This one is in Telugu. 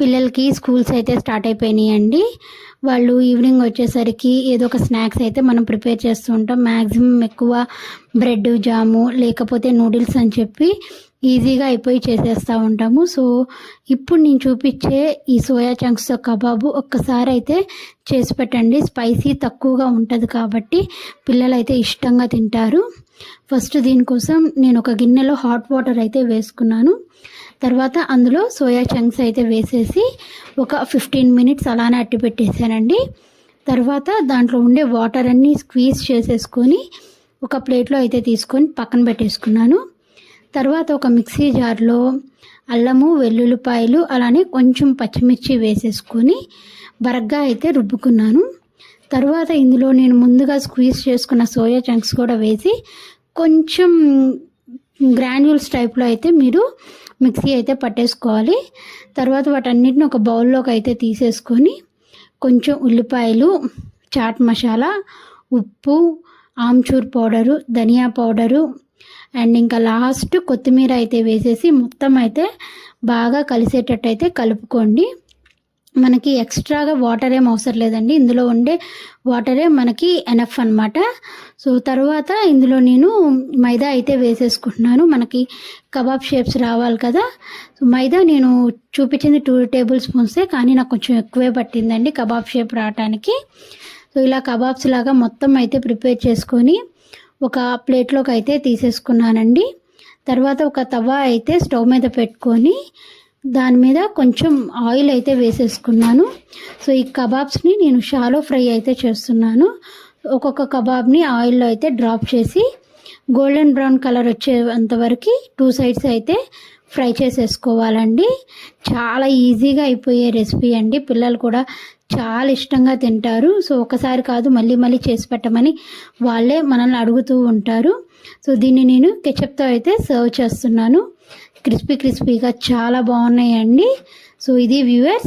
పిల్లలకి స్కూల్స్ అయితే స్టార్ట్ అయిపోయినాయండి వాళ్ళు ఈవినింగ్ వచ్చేసరికి ఏదో ఒక స్నాక్స్ అయితే మనం ప్రిపేర్ చేస్తూ ఉంటాం. మ్యాక్సిమం ఎక్కువ బ్రెడ్ జాము లేకపోతే నూడిల్స్ అని చెప్పి ఈజీగా అయిపోయి చేసేస్తూ ఉంటాము. సో ఇప్పుడు నేను చూపించే ఈ సోయా చంక్స్ కబాబు ఒక్కసారి అయితే చేసి పెట్టండి. స్పైసీ తక్కువగా ఉంటుంది కాబట్టి పిల్లలు అయితే ఇష్టంగా తింటారు. ఫస్ట్ దీనికోసం నేను ఒక గిన్నెలో హాట్ వాటర్ అయితే వేసుకున్నాను. తర్వాత అందులో సోయా చంక్స్ అయితే వేసేసి ఒక ఫిఫ్టీన్ మినిట్స్ అలానే అట్టి పెట్టేశానండి. తర్వాత దాంట్లో ఉండే వాటర్ అన్నీ స్క్వీజ్ చేసేసుకొని ఒక ప్లేట్లో అయితే తీసుకొని పక్కన పెట్టేసుకున్నాను. తర్వాత ఒక మిక్సీ జార్లో అల్లము వెల్లుల్లిపాయలు అలానే కొంచెం పచ్చిమిర్చి వేసేసుకొని బరగ్గా అయితే రుబ్బుకున్నాను. తర్వాత ఇందులో నేను ముందుగా స్క్వీజ్ చేసుకున్న సోయా చంక్స్ కూడా వేసి కొంచెం గ్రాన్యూల్స్ టైప్లో అయితే మీరు మిక్సీ అయితే పట్టేసుకోవాలి. తర్వాత వాటన్నిటిని ఒక బౌల్లోకి అయితే తీసేసుకొని కొంచెం ఉల్లిపాయలు చాట్ మసాలా ఉప్పు ఆమ్చూర్ పౌడరు ధనియా పౌడరు అండ్ ఇంకా లాస్ట్ కొత్తిమీర అయితే వేసేసి మొత్తం అయితే బాగా కలిసేటట్టు అయితే కలుపుకోండి. మనకి ఎక్స్ట్రాగా వాటర్ ఏం అవసరం లేదండి. ఇందులో ఉండే వాటరే మనకి ఎనఫ్ అనమాట సో తర్వాత ఇందులో నేను మైదా అయితే వేసేసుకుంటున్నాను. మనకి కబాబ్ షేప్స్ రావాలి కదా. సో మైదా నేను చూపించింది టూ టేబుల్ స్పూన్సే కానీ నాకు కొంచెం ఎక్కువే పట్టిందండి కబాబ్ షేప్ రావడానికి సో ఇలా కబాబ్స్ లాగా మొత్తం అయితే ప్రిపేర్ చేసుకొని ఒక ప్లేట్లోకి అయితే తీసేసుకున్నానండి. తర్వాత ఒక తవా అయితే స్టవ్ మీద పెట్టుకొని దాని మీద కొంచెం ఆయిల్ అయితే వేసేసుకున్నాను. సో ఈ కబాబ్స్ని నేను షాలో ఫ్రై అయితే చేస్తున్నాను. ఒక్కొక్క కబాబ్ని ఆయిల్లో అయితే డ్రాప్ చేసి గోల్డెన్ బ్రౌన్ కలర్ వచ్చేంత వరకు టూ సైడ్స్ అయితే ఫ్రై చేసేసుకోవాలండి. చాలా ఈజీగా అయిపోయే రెసిపీ అండి. పిల్లలు కూడా చాలా ఇష్టంగా తింటారు. సో ఒకసారి కాదు మళ్ళీ మళ్ళీ చేసి పెట్టమని వాళ్ళే మనల్ని అడుగుతూ ఉంటారు. సో దీన్ని నేను కెచప్తో అయితే సర్వ్ చేస్తున్నాను. క్రిస్పీ క్రిస్పీగా చాలా బాగున్నాయండి. సో ఇది వ్యూవర్స్